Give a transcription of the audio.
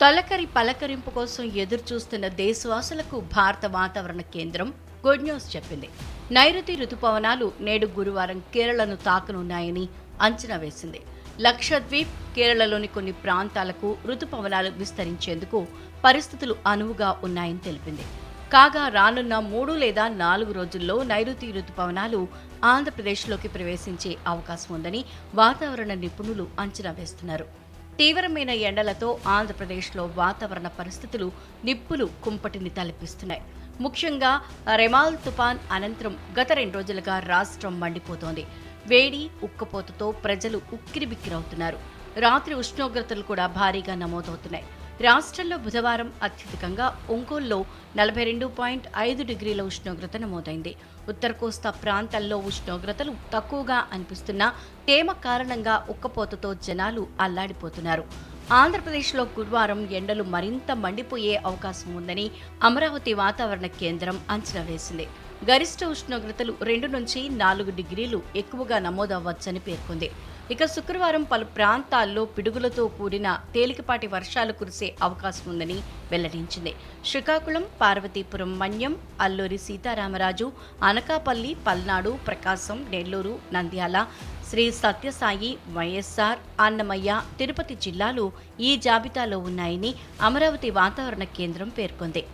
తొలకరి పలకరింపు కోసం ఎదురు చూస్తున్న దేశవాసులకు భారత వాతావరణ కేంద్రం గుడ్ న్యూస్ చెప్పింది. నైరుతి రుతుపవనాలు నేడు గురువారం కేరళను తాకనున్నాయని అంచనా వేసింది. లక్షద్వీప్ కేరళలోని కొన్ని ప్రాంతాలకు రుతుపవనాలు విస్తరించేందుకు పరిస్థితులు అనువుగా ఉన్నాయని తెలిపింది. కాగా రానున్న మూడు లేదా నాలుగు రోజుల్లో నైరుతి రుతుపవనాలు ఆంధ్రప్రదేశ్లోకి ప్రవేశించే అవకాశం ఉందని వాతావరణ నిపుణులు అంచనా వేస్తున్నారు. తీవ్రమైన ఎండలతో ఆంధ్రప్రదేశ్లో వాతావరణ పరిస్థితులు నిప్పులు కుంపటిని తలపిస్తున్నాయి. ముఖ్యంగా రెమాల్ తుపాన్ అనంతరం గత రెండు రోజులుగా రాష్ట్రం మండిపోతోంది. వేడి ఉక్కపోతతో ప్రజలు ఉక్కిరిబిక్కిరవుతున్నారు. రాత్రి ఉష్ణోగ్రతలు కూడా భారీగా నమోదవుతున్నాయి. రాష్ట్రంలో బుధవారం అత్యధికంగా ఒంగోలులో నలభై రెండు పాయింట్ ఐదు డిగ్రీల ఉష్ణోగ్రత నమోదైంది. ఉత్తర కోస్తా ప్రాంతాల్లో ఉష్ణోగ్రతలు తక్కువగా అనిపిస్తున్నా తేమ కారణంగా ఉక్కపోతతో జనాలు అల్లాడిపోతున్నారు. ఆంధ్రప్రదేశ్లో గురువారం ఎండలు మరింత మండిపోయే అవకాశం ఉందని అమరావతి వాతావరణ కేంద్రం అంచనా వేసింది. గరిష్ట ఉష్ణోగ్రతలు రెండు నుంచి నాలుగు డిగ్రీలు ఎక్కువగా నమోదవ్వచ్చని పేర్కొంది. ఇక శుక్రవారం పలు ప్రాంతాల్లో పిడుగులతో కూడిన తేలికపాటి వర్షాలు కురిసే అవకాశం ఉందని వెల్లడించింది. శ్రీకాకుళం పార్వతీపురం మన్యం అల్లూరి సీతారామరాజు అనకాపల్లి పల్నాడు ప్రకాశం నెల్లూరు నంద్యాల శ్రీ సత్యసాయి వైఎస్ఆర్ అన్నమయ్య తిరుపతి జిల్లాలు ఈ జాబితాలో ఉన్నాయని అమరావతి వాతావరణ కేంద్రం పేర్కొంది.